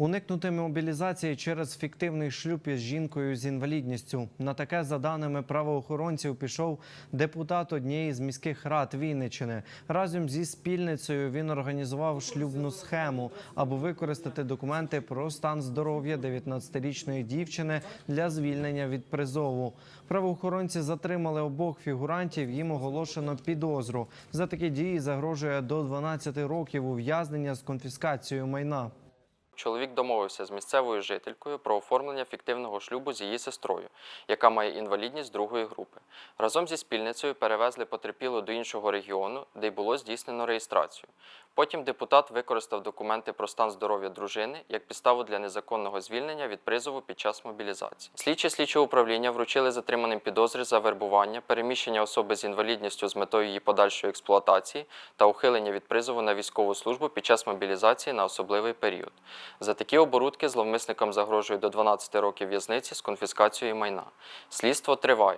Уникнути мобілізації через фіктивний шлюб із жінкою з інвалідністю. На таке, за даними правоохоронців, пішов депутат однієї з міських рад Вінниччини. Разом зі спільницею він організував шлюбну схему, аби використати документи про стан здоров'я 19-річної дівчини для звільнення від призову. Правоохоронці затримали обох фігурантів. Їм оголошено підозру. За такі дії загрожує до 12 років ув'язнення з конфіскацією майна. Чоловік домовився з місцевою жителькою про оформлення фіктивного шлюбу з її сестрою, яка має інвалідність другої групи. Разом зі спільницею перевезли потерпілу до іншого регіону, де й було здійснено реєстрацію. Потім депутат використав документи про стан здоров'я дружини як підставу для незаконного звільнення від призову під час мобілізації. Слідчі слідчого управління вручили затриманим підозри за вербування, переміщення особи з інвалідністю з метою її подальшої експлуатації та ухилення від призову на військову службу під час мобілізації на особливий період. За такі оборудки зловмисникам загрожує до 12 років в'язниці з конфіскацією майна. Слідство триває.